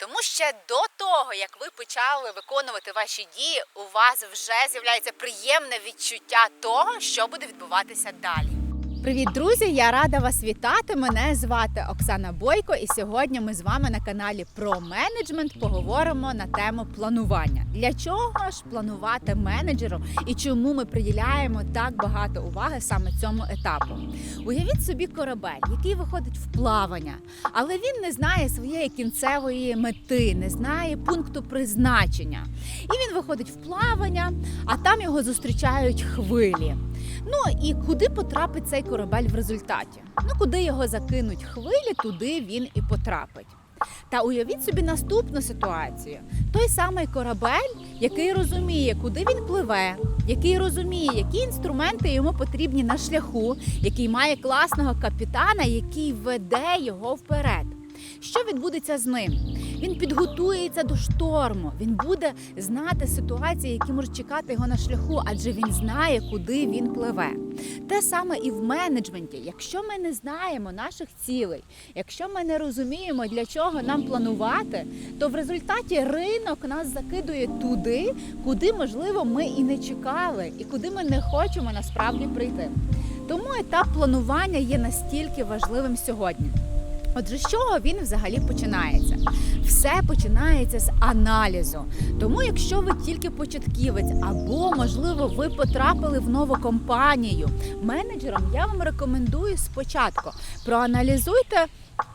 Тому ще до того, як ви почали виконувати ваші дії, у вас вже з'являється приємне відчуття того, що буде відбуватися далі. Привіт, друзі! Я рада вас вітати. Мене звати Оксана Бойко, і сьогодні ми з вами на каналі про менеджмент поговоримо на тему планування. Для чого ж планувати менеджеру і чому ми приділяємо так багато уваги саме цьому етапу? Уявіть собі корабель, який виходить в плавання, але він не знає своєї кінцевої мети, не знає пункту призначення. І він виходить в плавання, а там його зустрічають хвилі. Ну і куди потрапить цей корабель в результаті? Ну куди його закинуть хвилі, туди він і потрапить. Та уявіть собі наступну ситуацію: той самий корабель, який розуміє, куди він пливе, який розуміє, які інструменти йому потрібні на шляху, який має класного капітана, який веде його вперед. Що відбудеться з ним? Він підготується до шторму. Він буде знати ситуації, які можуть чекати його на шляху, адже він знає, куди він пливе. Те саме і в менеджменті. Якщо ми не знаємо наших цілей, якщо ми не розуміємо, для чого нам планувати, то в результаті ринок нас закидує туди, куди можливо ми і не чекали, і куди ми не хочемо насправді прийти. Тому етап планування є настільки важливим сьогодні. Отже, з чого він взагалі починається? Все починається з аналізу. Тому, якщо ви тільки початківець, або можливо ви потрапили в нову компанію менеджером, я вам рекомендую спочатку проаналізуйте.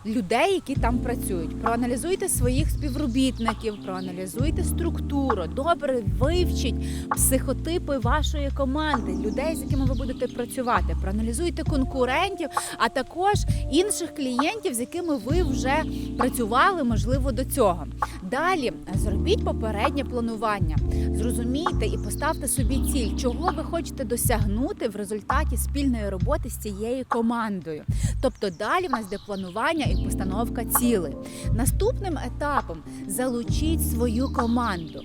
Людей, які там працюють, проаналізуйте своїх співробітників, проаналізуйте структуру, добре вивчіть психотипи вашої команди, людей, з якими ви будете працювати. Проаналізуйте конкурентів, а також інших клієнтів, з якими ви вже працювали, можливо, до цього. Далі зробіть попереднє планування, зрозумійте і поставте собі ціль, чого ви хочете досягнути в результаті спільної роботи з цією командою. Тобто далі в нас де планування і постановка цілей. Наступним етапом залучіть свою команду,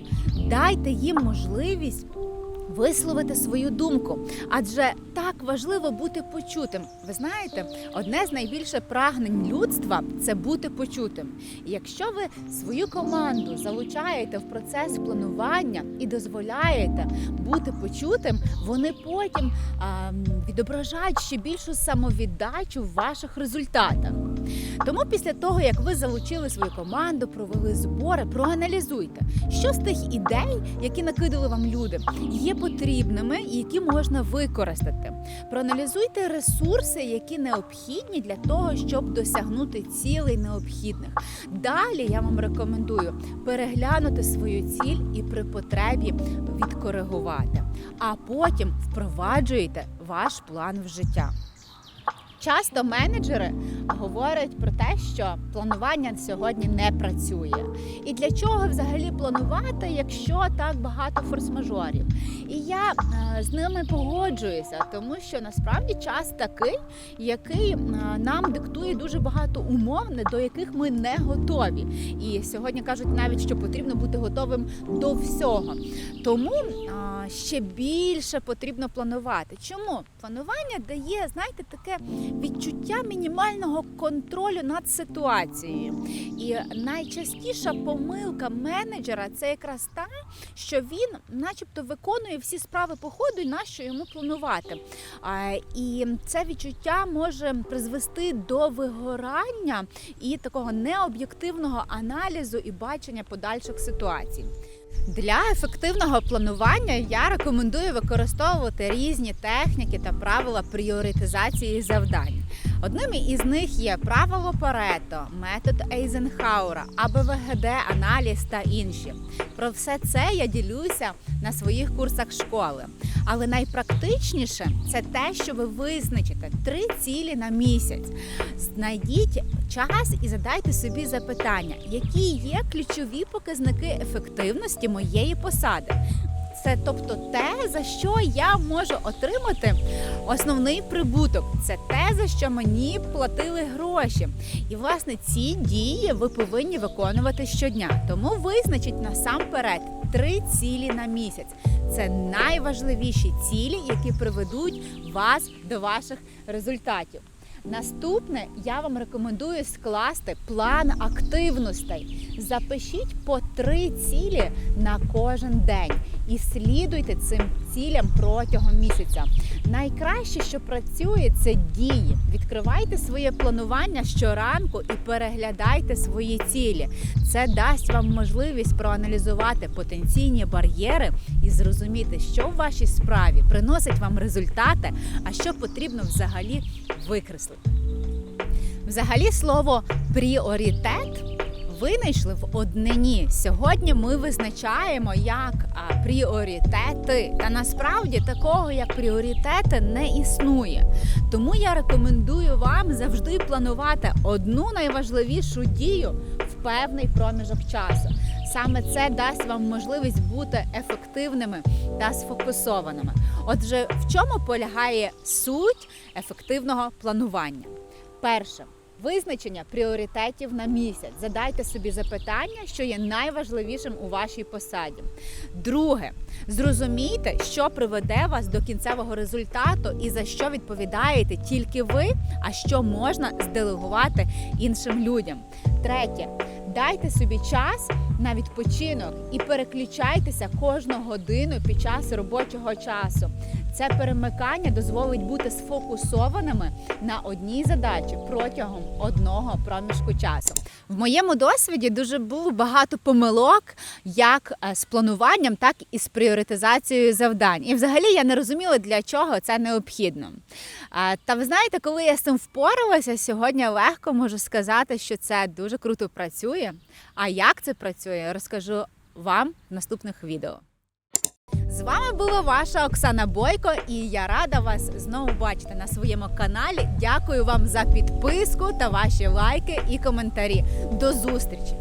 дайте їм можливість. Висловити свою думку, адже так важливо бути почутим. Ви знаєте, одне з найбільше прагнень людства це бути почутим. І якщо ви свою команду залучаєте в процес планування і дозволяєте бути почутим, вони потім а, відображають ще більшу самовіддачу в ваших результатах. Тому після того, як ви залучили свою команду, провели збори, проаналізуйте, що з тих ідей, які накидали вам люди, є потрібними і які можна використати. Проаналізуйте ресурси, які необхідні для того, щоб досягнути цілей необхідних. Далі я вам рекомендую переглянути свою ціль і при потребі відкоригувати, а потім впроваджуєте ваш план в життя. Часто менеджери говорять про те, що планування сьогодні не працює. І для чого взагалі планувати, якщо так багато форс-мажорів? І я е, з ними погоджуюся, тому що насправді час такий, який е, нам диктує дуже багато умов, до яких ми не готові. І сьогодні кажуть навіть, що потрібно бути готовим до всього. Тому е, ще більше потрібно планувати. Чому планування дає, знаєте, таке відчуття мінімального контролю над ситуацією. І найчастіша помилка менеджера це якраз та, що він, начебто, виконує всі справи по ходу, і нащо йому планувати. І це відчуття може призвести до вигорання і такого необ'єктивного аналізу і бачення подальших ситуацій. Для ефективного планування я рекомендую використовувати різні техніки та правила пріоритизації завдань. Одним із них є правило Парето, метод Ейзенхаура, АБВГД, аналіз та інші. Про все це я ділюся на своїх курсах школи. Але найпрактичніше це те, що ви визначите три цілі на місяць. Знайдіть час і задайте собі запитання, які є ключові показники ефективності моєї посади. Це тобто те, за що я можу отримати основний прибуток. Це те, за що мені платили гроші. І власне ці дії ви повинні виконувати щодня. Тому визначіть насамперед три цілі на місяць. Це найважливіші цілі, які приведуть вас до ваших результатів. Наступне я вам рекомендую скласти план активностей. Запишіть по три цілі на кожен день і слідуйте цим цілям протягом місяця. Найкраще, що працює, це дії. Відкривайте своє планування щоранку і переглядайте свої цілі. Це дасть вам можливість проаналізувати потенційні бар'єри і зрозуміти, що в вашій справі приносить вам результати, а що потрібно взагалі викреслити. Взагалі, слово пріоритет винайшли в однині. Сьогодні ми визначаємо як а, пріоритети. Та насправді такого як пріоритети не існує. Тому я рекомендую вам завжди планувати одну найважливішу дію в певний проміжок часу. Саме це дасть вам можливість бути ефективними та сфокусованими. Отже, в чому полягає суть ефективного планування? Перше. Визначення пріоритетів на місяць. Задайте собі запитання, що є найважливішим у вашій посаді. Друге, зрозумійте, що приведе вас до кінцевого результату і за що відповідаєте тільки ви, а що можна зделегувати іншим людям. Третє, дайте собі час на відпочинок і переключайтеся кожну годину під час робочого часу. Це перемикання дозволить бути сфокусованими на одній задачі протягом одного проміжку часу. В моєму досвіді дуже було багато помилок як е, з плануванням, так і з пріоритизацією завдань. І взагалі я не розуміла, для чого це необхідно. Та ви знаєте, коли я з цим впоралася, сьогодні легко можу сказати, що це дуже круто працює. А як це працює, розкажу вам в наступних відео. З вами була ваша Оксана Бойко, і я рада вас знову бачити на своєму каналі. Дякую вам за підписку та ваші лайки і коментарі. До зустрічі!